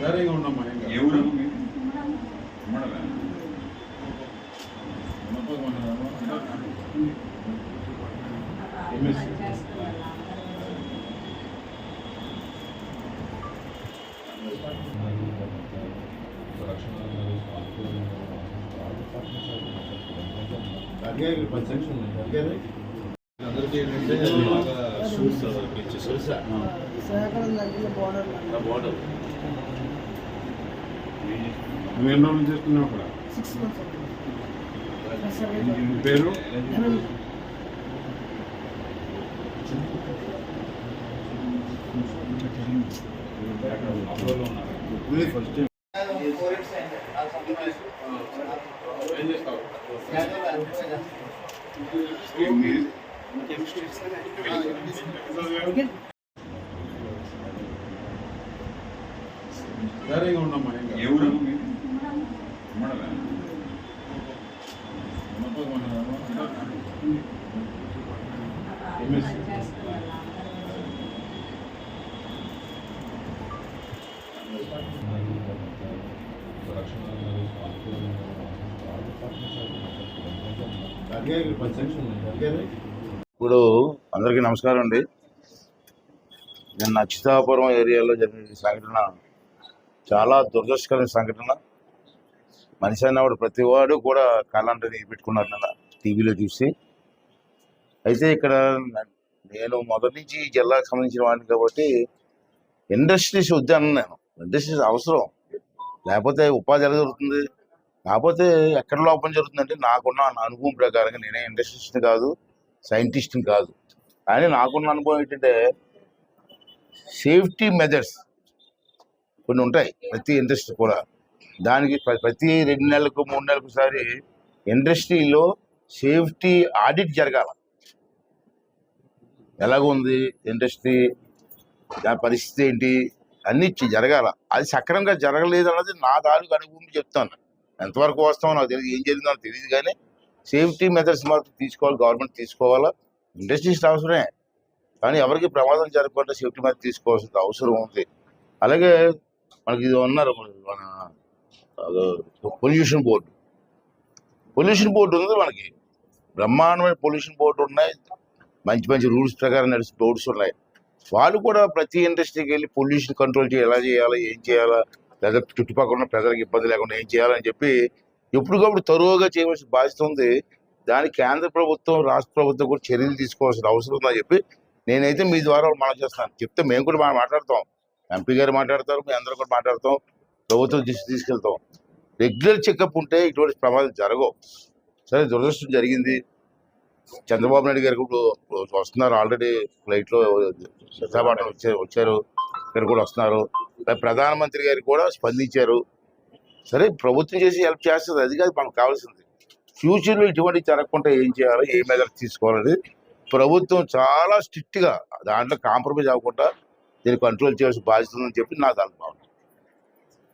ధైర్యంగా ఉండమ్మా ఏం ఊరు అందరికీ ఏంటంటే బాగా షూస్ దగ్గర బోర్డర్. నువ్వు ఎన్ని రోజులు చేస్తున్నావు అక్కడ? పేరు? మీరు ఫస్ట్ టైం ఏం చేస్తావు ధైర్యంగా ఉండమ్మా ఏం కాదు. ఇప్పుడు అందరికీ నమస్కారం అండి. నిన్న అచ్యుతాపురం ఏరియాలో జరిగిన సంఘటన చాలా దురదృష్టకరమైన సంఘటన. మనిషి అన్నవాడు ప్రతి వాడు కూడా కళంటని పెట్టుకున్నారు నిన్న టీవీలో చూసి. అయితే ఇక్కడ నేను మొదటి నుంచి జిల్లాకు సంబంధించిన వాడిని కాబట్టి ఇండస్ట్రీస్ వద్దాను నేను. ఇండస్ట్రీస్ అవసరం. లేకపోతే ఉపాధి ఎలా జరుగుతుంది? కాకపోతే ఎక్కడ లోపం జరుగుతుందంటే నాకున్న అనుభవం ప్రకారంగా నేనే ఇండస్ట్రీస్ని కాదు సైంటిస్ట్ని కాదు. కానీ నాకున్న అనుభవం ఏంటంటే సేఫ్టీ మెజర్స్ కొన్ని ఉంటాయి ప్రతి ఇండస్ట్రీ కూడా. దానికి ప్రతి రెండు నెలలకు మూడు నెలలకు ఒకసారి ఇండస్ట్రీలో సేఫ్టీ ఆడిట్ జరగాల. ఎలాగుంది ఇండస్ట్రీ దాని పరిస్థితి ఏంటి అన్నీ జరగాల. అది సక్రమంగా జరగలేదు అన్నది నా తాలూకు అనుభవం చెప్తాను. ఎంతవరకు వస్తామో నాకు తెలియదు ఏం జరిగిందో నాకు తెలియదు కానీ సేఫ్టీ మెథడ్స్ మాత్రం తీసుకోవాలి గవర్నమెంట్ తీసుకోవాలా? ఇండస్ట్రీస్ అవసరమే. కానీ ఎవరికి ప్రమాదం జరగకుండా సేఫ్టీ మెథడ్ తీసుకోవాల్సిన అవసరం ఉంది. అలాగే మనకి ఇది ఉన్నారు మన పొల్యూషన్ బోర్డు. పొల్యూషన్ బోర్డు ఉంది మనకి. బ్రహ్మాండమైన పొల్యూషన్ బోర్డు ఉన్నాయి. మంచి మంచి రూల్స్ ప్రకారం నడిచి బోర్డ్స్ ఉన్నాయి. వాళ్ళు కూడా ప్రతి ఇండస్ట్రీకి వెళ్ళి పొల్యూషన్ కంట్రోల్ చేయాలి ఎలా చేయాలి ఏం చేయాలా లేదా చుట్టుపక్కల ఉన్న ప్రజలకు ఇబ్బంది లేకుండా ఏం చేయాలని చెప్పి ఎప్పటికప్పుడు తరువుగా చేయవలసిన బాధ్యత ఉంది. దానికి కేంద్ర ప్రభుత్వం రాష్ట్ర ప్రభుత్వం కూడా చర్యలు తీసుకోవాల్సిన అవసరం ఉందని చెప్పి నేనైతే మీ ద్వారా మనం చేస్తాను. చెప్తే మేము కూడా మనం మాట్లాడతాం. ఎంపీ గారు మాట్లాడతారు మేము అందరం కూడా మాట్లాడతాం. ప్రభుత్వం దృష్టి తీసుకెళ్తాం. రెగ్యులర్ చెకప్ ఉంటే ఇటువంటి ప్రమాదం జరగవు. సరే దురదృష్టం జరిగింది. చంద్రబాబు నాయుడు గారు కూడా వస్తున్నారు ఆల్రెడీ ఫ్లైట్లో విశాఖపట్నం వచ్చారు వచ్చారు. ఇక్కడ కూడా వస్తున్నారు. ప్రధానమంత్రి గారు కూడా స్పందించారు. సరే ప్రభుత్వం చేసి హెల్ప్ చేస్తుంది. అది కాదు మనకు కావాల్సింది. ఫ్యూచర్లో ఇటువంటి జరగకుండా ఏం చేయాలో ఏ మెజర్ తీసుకోవాలని ప్రభుత్వం చాలా స్ట్రిక్ట్గా దాంట్లో కాంప్రమైజ్ అవ్వకుండా దీన్ని కంట్రోల్ చేయాల్సిన బాధ్యత ఉందని చెప్పి నా దాని భావన.